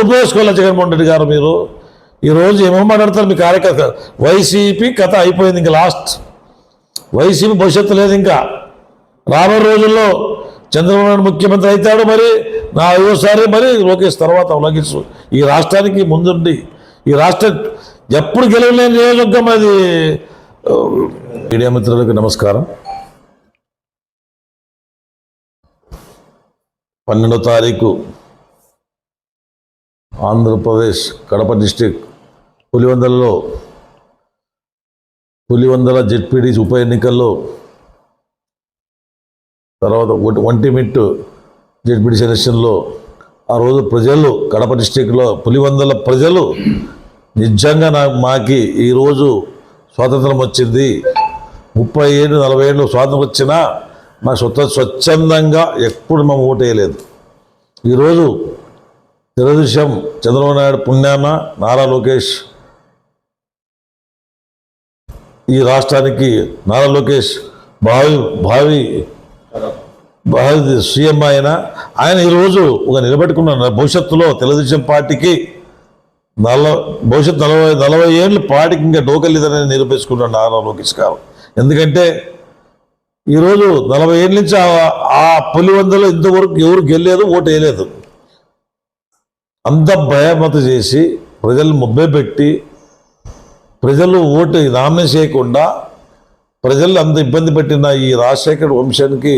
ఇప్పుడు ఉపయోగించుకోవాలి జగన్మోహన్ రెడ్డి గారు మీరు ఈరోజు ఏమో మాట్లాడతారు మీ కార్యకర్త వైసీపీ కథ అయిపోయింది ఇంకా లాస్ట్. వైసీపీ భవిష్యత్తు లేదు ఇంకా. రాబోయే రోజుల్లో చంద్రబాబు నాయుడు ముఖ్యమంత్రి అవుతాడు మరి నా ఐదోసారి మరి లోకేష్ తర్వాత అవలంకించు ఈ రాష్ట్రానికి ముందుండి ఈ రాష్ట్ర ఎప్పుడు గెలవలేని నియోజకవర్గం అది. మీడియా మిత్రులకు నమస్కారం. పన్నెండో తారీఖు ఆంధ్రప్రదేశ్ కడప డిస్టిక్ పులివందలలో పులివందల జెడ్పీడీ ఉప ఎన్నికల్లో తర్వాత ఒంటి- ఒంటిమిట్టు జెడ్పీడీ సెలక్షన్లో ఆ రోజు ప్రజలు కడప డిస్టిక్లో పులివందల ప్రజలు నిజంగా నాకు మాకి ఈరోజు స్వాతంత్రం వచ్చింది. ముప్పై ఏడు నలభై ఏళ్ళు స్వాతంత్రం వచ్చినా మా స్వత స్వచ్ఛందంగా ఎప్పుడు మేము ఓటేయలేదు ఈరోజు తెలుగుదేశం చంద్రబాబు నాయుడు పుణ్యాన నారా లోకేష్. ఈ రాష్ట్రానికి నారా లోకేష్ భావి భావి భావి సీఎం ఆయన ఆయన ఈరోజు ఒక నిలబెట్టుకున్న భవిష్యత్తులో తెలుగుదేశం పార్టీకి నల్ల భవిష్యత్తు నలభై నలభై ఏళ్ళు పార్టీకి ఇంకా డోకలేదని నిరూపించుకున్నాడు నారా లోకేష్ గారు. ఎందుకంటే ఈరోజు నలభై ఏళ్ళ నుంచి ఆ- ఆ పులివందలో ఇంతవరకు ఎవరు గెలలేదు ఓటు వేయలేదు. అంత భయమత చేసి ప్రజలు ముబ్బే పెట్టి ప్రజలు ఓటు నామినేట్ చేయకుండా ప్రజలు అంత ఇబ్బంది పెట్టిన ఈ రాజశేఖర్ వంశానికి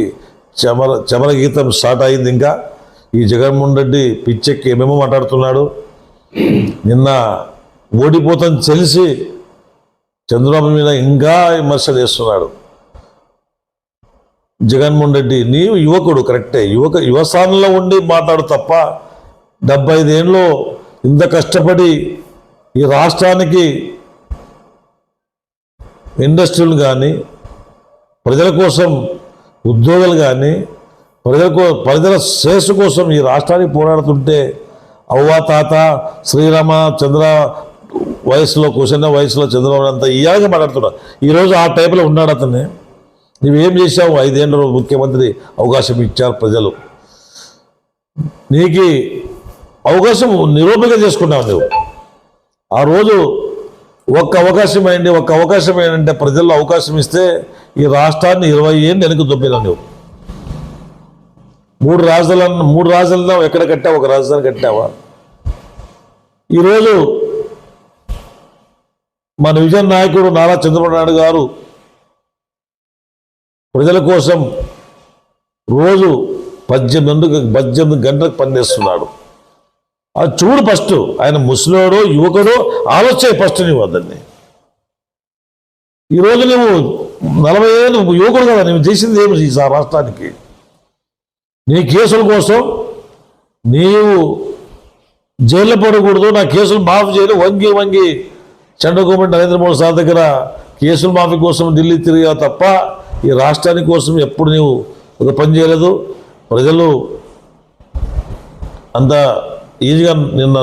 చమర చమర గీతం స్టార్ట్ అయింది ఇంకా. ఈ జగన్మోహన్ రెడ్డి పిచ్చెక్కి ఏమేమో మాట్లాడుతున్నాడు. నిన్న ఓడిపోతాను తెలిసి చంద్రబాబు మీద ఇంకా విమర్శ చేస్తున్నాడు. జగన్మోహన్ రెడ్డి నీవు యువకుడు కరెక్టే. యువక యువ స్థానంలో ఉండి మాట్లాడు తప్ప డెబ్బై ఐదేళ్ళు ఇంత కష్టపడి ఈ రాష్ట్రానికి ఇండస్ట్రీలు కానీ ప్రజల కోసం ఉద్యోగాలు కానీ ప్రజల కో ప్రజల శ్రేయస్సు కోసం ఈ రాష్ట్రానికి పోరాడుతుంటే అవ్వ తాత శ్రీరామ చంద్ర వయసులో కూర్చున్న వయసులో చంద్రబాబు అంతా ఇయాగా మాట్లాడుతున్నాడు ఈరోజు ఆ టైపులో ఉన్నాడు అతన్ని నువ్వేం చేశావు? ఐదేళ్ళు ముఖ్యమంత్రి అవకాశం ఇచ్చారు ప్రజలు. నీకు అవకాశం నిరూపిక చేసుకున్నావు నువ్వు. ఆ రోజు ఒక్క అవకాశం అయింది ఒక్క అవకాశం ఏంటంటే ప్రజల్లో అవకాశం ఇస్తే ఈ రాష్ట్రాన్ని ఇరవై ఏళ్ళు వెనక్కి దొబ్బినావు నువ్వు. మూడు రాజధానులను మూడు రాజధానులు ఎక్కడ కట్టావు? ఒక రాజధాని కట్టావా? ఈరోజు మన విజయ నాయకుడు నారా చంద్రబాబు నాయుడు గారు ప్రజల కోసం రోజు పద్దెనిమిది పద్దెనిమిది గంటలకు పనిచేస్తున్నాడు అది చూడు ఫస్ట్ ఆయన ముసలోడు యువకుడు ఆలోచన ఫస్ట్ నువ్వు వద్దని ఈరోజు నువ్వు నలభై ఏళ్ళు యువకుడు కదా నువ్వు చేసింది ఏమి ఈ రాష్ట్రానికి? నీ కేసుల కోసం నీవు జైల్లో పడకూడదు నా కేసులు మాఫీ చేయడం వంగి వంగి చంద్రబాబు నరేంద్ర మోడీ సార్ దగ్గర కేసుల మాఫీ కోసం ఢిల్లీ తిరిగా తప్ప ఈ రాష్ట్రానికి కోసం ఎప్పుడు నీవు ఒక పని చేయలేదు. ప్రజలు అంత ఈజీగా నిన్న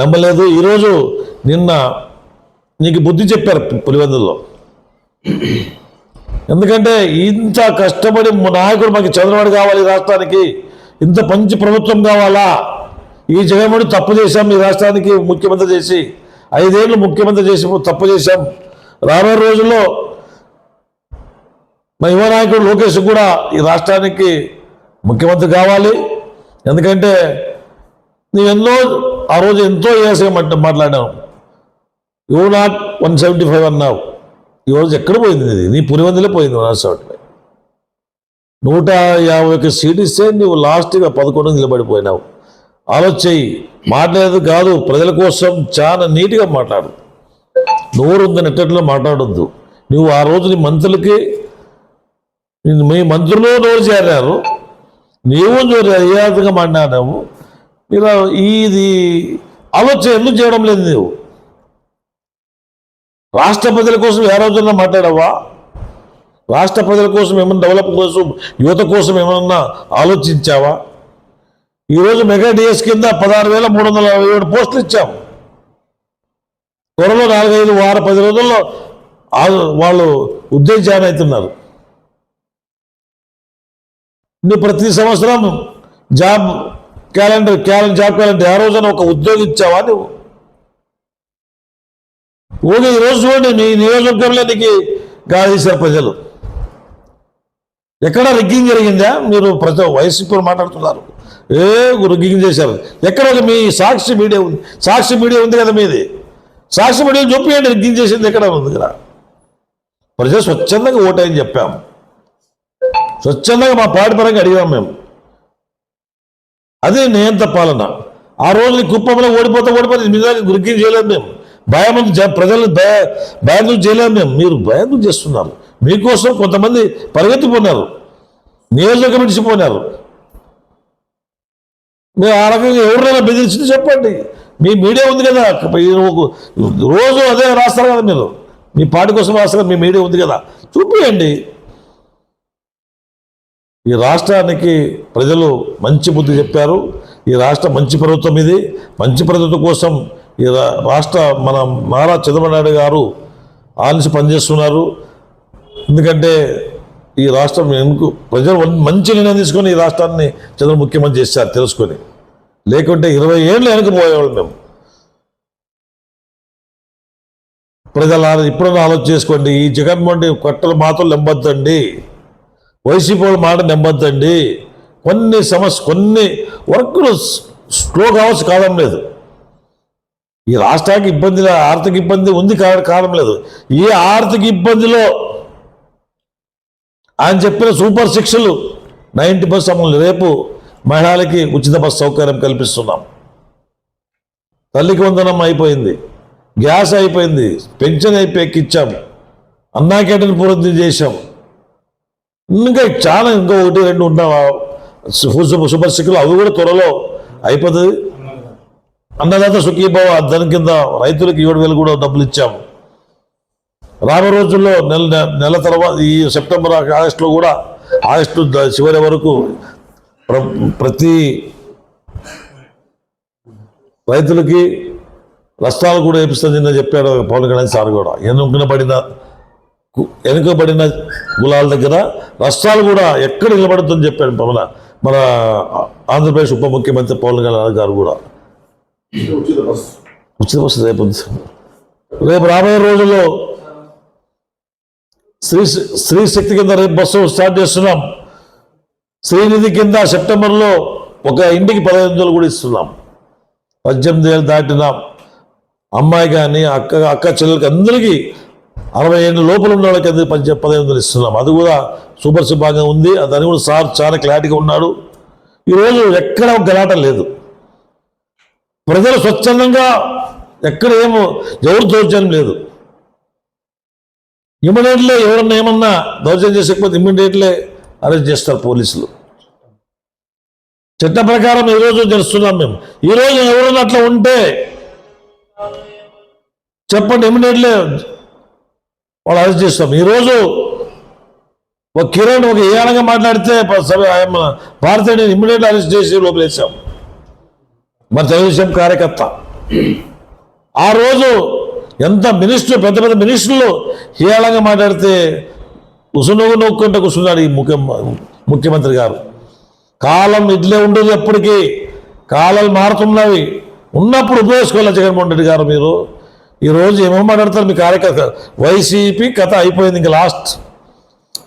నమ్మలేదు. ఈరోజు నిన్న నీకు బుద్ధి చెప్పారు పులివెందుల్లో. ఎందుకంటే ఇంత కష్టపడి నాయకుడు మాకు చంద్రబాబు కావాలి ఈ రాష్ట్రానికి. ఇంత మంచి ప్రభుత్వం కావాలా? ఈ జగన్మోహన్ తప్పు చేశాం ఈ రాష్ట్రానికి ముఖ్యమంత్రి చేసి. ఐదేళ్ళు ముఖ్యమంత్రి చేసి తప్పు చేశాం. రాబోయే రోజుల్లో మా యువ నాయకుడు లోకేష్ కూడా ఈ రాష్ట్రానికి ముఖ్యమంత్రి కావాలి. ఎందుకంటే నువ్వు ఎన్నో ఆ రోజు ఎంతో ఏసే మాట్లాడావు you not one seventy five అన్నావు. ఈరోజు ఎక్కడ పోయింది ఇది నీ పులివందిలో పోయింది వన్ సెవెంటీ నూట యాభై ఒక్క సీట్ ఇస్తే నువ్వు లాస్ట్గా పదకొండు నిలబడిపోయినావు. ఆలోచయ్యి మాట్లాడేది కాదు ప్రజల కోసం చాలా నీట్గా మాట్లాడు. నోరు ఉంది ఎట్టట్లో మాట్లాడొద్దు. నువ్వు ఆ రోజు నీ మంత్రులకి మీ మంత్రులు నోరు చేరారు నీవు నోరు అయ్యాతగా మాట్లాడావు ఇలా ఇది ఆలోచన ఎందుకు చేయడం లేదు నీవు? రాష్ట్ర ప్రజల కోసం ఏ రోజున్నా మాట్లాడావా? రాష్ట్ర ప్రజల కోసం ఏమన్నా డెవలప్ కోసం యువత కోసం ఏమన్నా ఆలోచించావా? ఈరోజు మెగా డిఎస్ కింద పదహారు వేల మూడు వందల అరవై ఏడు పోస్టులు ఇచ్చాం. త్వరలో నాలుగైదు వార పది రోజుల్లో వాళ్ళు ఉద్యోగ జాయిన్ అవుతున్నారు. ప్రతి సంవత్సరం job calendar calendar job calendar ఆ రోజున ఒక ఉద్యోగం ఇచ్చావా నువ్వు? ఓకే ఈ రోజు చూడండి మీ నియోజకవర్గంలో నీకు గాదీశారు ప్రజలు. ఎక్కడ రిగ్గింగ్ జరిగిందా? మీరు ప్రజ వైసీపీ మాట్లాడుతున్నారు. ఏ రిగ్గింగ్ చేశారు. ఎక్కడ మీ సాక్షి మీడియా ఉంది? సాక్షి మీడియా ఉంది కదా మీది. సాక్షి మీడియా చూపించండి రిగ్గింగ్ చేసింది ఎక్కడ ఉంది కదా. ప్రజలు స్వచ్ఛందంగా ఓటని చెప్పాము స్వచ్ఛందంగా మా పాటి పరంగా అడిగాం మేము. అదే నియంత పాలన. ఆ రోజు కుప్పంలో ఓడిపోతే ఓడిపోతే మీ దాకా గురికి చేయలేము మేము. భయం ప్రజలు భయ భయం చేయలేము మేము. మీరు భయం చేస్తున్నారు. మీకోసం కొంతమంది పరిగెత్తిపోయినారు నియోజకవర్గం విడిచిపోయినారు మీరు ఆ రకంగా ఎవరినైనా బెదిరించింది చెప్పండి. మీ మీడియా ఉంది కదా. రోజు అదే రాస్తారు కదా మీరు. మీ పార్టీ కోసం రాస్తారు మీ మీడియా ఉంది కదా. చూపియండి. ఈ రాష్ట్రానికి ప్రజలు మంచి బుద్ధి చెప్పారు. ఈ రాష్ట్రం మంచి ప్రభుత్వం ఇది. మంచి ప్రభుత్వం కోసం ఈ రా- రాష్ట్ర మన నారా చంద్రబాబు గారు ఆలిసి పనిచేస్తున్నారు. ఎందుకంటే ఈ రాష్ట్రం ఎందుకు ప్రజలు మంచి నిర్ణయం తీసుకొని ఈ రాష్ట్రాన్ని చంద్ర ముఖ్యమంత్రి చేశారు తెలుసుకొని. లేకుంటే ఇరవై ఏళ్ళు వెనకపోయేవాళ్ళు మేము. ప్రజల ఇప్పుడన్నా ఆలోచన చేసుకోండి. ఈ జగన్మోహన్ రెడ్డి కట్టలు మాత్రం లెంబద్దండి. వైసీపీ మాట నెమ్మద్దండి కొన్ని సమస్య కొన్ని వర్క్లు స్లో కావచ్చు కావడం లేదు. ఈ రాష్ట్రానికి ఇబ్బంది ఆర్థిక ఇబ్బంది ఉంది కా లేదు. ఈ ఆర్థిక ఇబ్బందిలో ఆయన చెప్పిన సూపర్ శిక్షలు నైంటీ బస్ అమలు. రేపు మహిళలకి ఉచిత బస్ సౌకర్యం కల్పిస్తున్నాం. తల్లికి వందనం అయిపోయింది. గ్యాస్ అయిపోయింది. పెన్షన్ అయిపోయి ఎక్కిచ్చాము అన్నా క్యాంటీన్ పూర్తి చేశాం. ఇంకా చాలా ఇంకో ఒకటి రెండు ఉన్న సూపర్ సిక్కులు అవి కూడా త్వరలో అయిపోతుంది. అన్నదాత సుఖీభావ దాని కింద రైతులకు ఏడు వేలు కూడా డబ్బులు ఇచ్చాము. రాబో రోజుల్లో నెల నెల తర్వాత ఈ సెప్టెంబర్ ఆగస్టులో కూడా ఆగస్టు చివరి వరకు ప్ర- ప్రతి రైతులకి రస్తాలు కూడా వేపిస్తుంది చెప్పాడు పవన్ కళ్యాణ్ సార్ కూడా. ఎన్నుకున పడిన వెనుకబడిన కులాల దగ్గర రాష్ట్రాలు కూడా ఎక్కడ నిలబడుతుందని చెప్పాడు మన మన ఆంధ్రప్రదేశ్ ఉప ముఖ్యమంత్రి పవన్ కళ్యాణ్ గారు కూడా. ఉచిత బస్సు రేపు రేపు రాబోయే రోజుల్లో స్త్రీ స్త్రీ శక్తి కింద రేపు బస్సు స్టార్ట్ చేస్తున్నాం. శ్రీనిధి కింద సెప్టెంబర్లో ఒక ఇంటికి పదహైదు వందలు కూడా ఇస్తున్నాం. పద్దెనిమిది ఏళ్ళు దాటిన. అమ్మాయి కానీ అక్క అక్క చెల్లెలకి అందరికీ అరవై ఎనిమిది లోపల ఉన్న వాళ్ళకి అది పది పదిహేను వందలు ఇస్తున్నాం. అది కూడా సూపర్ సిబ్బంగా ఉంది దాని కూడా సార్ చాలా క్లారిటీగా ఉన్నాడు. ఈరోజు ఎక్కడ గలాట లేదు. ప్రజలు స్వచ్ఛందంగా ఎక్కడ ఏమో ఎవరు దౌర్జన్యం లేదు. ఇమ్మీడియట్లీ ఎవరన్నా ఏమన్నా దౌర్జన్యం చేసకపోతే ఇమ్మీడియట్లీ అరెస్ట్ చేస్తారు పోలీసులు. చట్ట ప్రకారం ఈరోజు తెలుస్తున్నాం మేము. ఈరోజు ఎవరన్నా అట్లా ఉంటే చెప్పండి ఇమ్మీడియట్లీ వాళ్ళు అరెస్ట్ చేస్తాం ఈరోజు ఒక కిరణ్ ఒక ఏనంగా మాట్లాడితే ప- ఇమ్మీడియట్ అరెస్ట్ చేసి లోపలేసాం మన తెలుగుదేశం కార్యకర్త. ఆ రోజు ఎంత మినిస్టర్ పెద్ద పెద్ద మినిస్టర్లు హేళంగా మాట్లాడితే ఉసునొగు నొక్కుంటే కూర్చున్నాడు ఈ ముఖ్య ముఖ్యమంత్రి గారు. కాలం ఇట్లే ఉండదు ఎప్పటికీ. కాలాలు మారుతున్నవి. ఉన్నప్పుడు ఉపయోగించుకోవాలి జగన్మోహన్ రెడ్డి గారు మీరు. ఈరోజు ఏమో మాట్లాడతారు మీ కార్యకర్త వైసీపీ కథ అయిపోయింది ఇంకా లాస్ట్.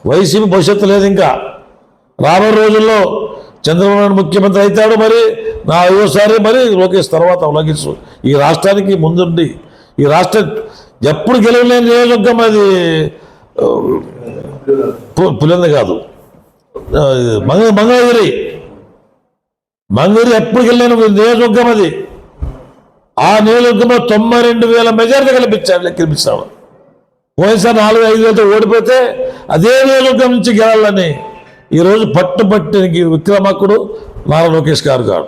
వైసీపీ భవిష్యత్తు లేదు ఇంకా. రాబోయే రోజుల్లో చంద్రబాబు నాయుడు ముఖ్యమంత్రి అవుతాడు మరి నా ఐదోసారి మరి లోకేష్ తర్వాత లోకేష్ ఈ రాష్ట్రానికి ముందుండి. ఈ రాష్ట్రం ఎప్పుడు గెలవలేని నియోజకవర్గం అది ఆ, పులింద కాదు. మంగ మంగళగిరి. మంగళగిరి ఎప్పుడు గెలిచిన నియోజకవర్గం అది. ఆ నియోజకవర్గంలో తొంభై రెండు వేల మెజార్టీ గెలిపించాడు గెలిపించాడు పోయినసారి నాలుగు ఐదు వేలతో ఓడిపోతే అదే నియోజకవర్గం నుంచి గెలాలని ఈరోజు పట్టుబట్టి విక్రమకుడు నారా లోకేష్ గారు గారు.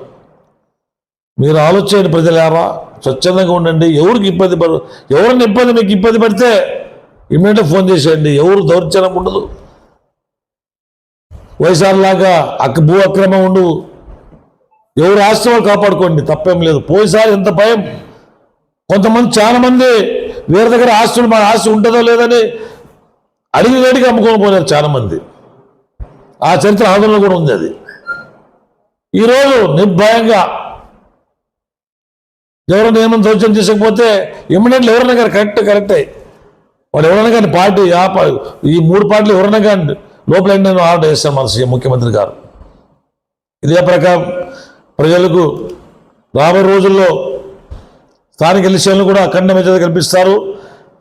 మీరు ఆలోచించండి ప్రజలారా స్వచ్ఛందంగా ఉండండి. ఎవరికి ఇబ్బంది పడు ఎవరిని ఇబ్బంది మీకు ఇబ్బంది పడితే ఇమ్మీడియట్ ఫోన్ చేసేయండి. ఎవరు దౌర్జన్యం ఉండదు. వైఎస్ఆర్ లాగా అక్క భూ అక్రమం ఉండు. ఎవరు ఆస్తి వాళ్ళు కాపాడుకోండి తప్పేం లేదు. పోయిసారి ఎంత భయం. కొంతమంది చాలా మంది వేరే దగ్గర ఆస్తులు మన ఆస్తి ఉంటుందో లేదని అడిగి వేడికి అమ్ముకొని పోయినారు చాలా మంది ఆ చరిత్ర ఆందోళన కూడా ఉంది అది. ఈరోజు నిర్భయంగా ఎవరైనా ఏమైనా దౌర్జన్యం చేసకపోతే ఇమ్మీడియట్లీ ఎవరైనా కానీ కరెక్ట్ కరెక్టే. వాళ్ళు ఎవరైనా కానీ పార్టీ ఆ ఈ మూడు పార్టీలు ఎవరైనా కానీ లోపల నేను ఆర్డర్ చేస్తాను మన సీఎం ముఖ్యమంత్రి గారు. ఇదే ప్రకారం ప్రజలకు రాబోయే రోజుల్లో స్థానిక ఎలక్షన్లు కూడా అఖండ మెజార్టీ కల్పిస్తారు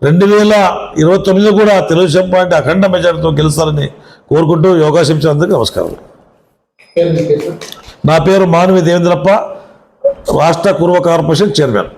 రెండు వేల ఇరవై తొమ్మిదిలో కూడా తెలుగుదేశం పార్టీ అఖండ మెజార్టీతో గెలుస్తారని కోరుకుంటూ అవకాశం ఇచ్చినందుకు నమస్కారం? నా పేరు మానవి దేవేంద్రప్ప రాష్ట్ర కుర్వ కార్పొరేషన్ చైర్మన్.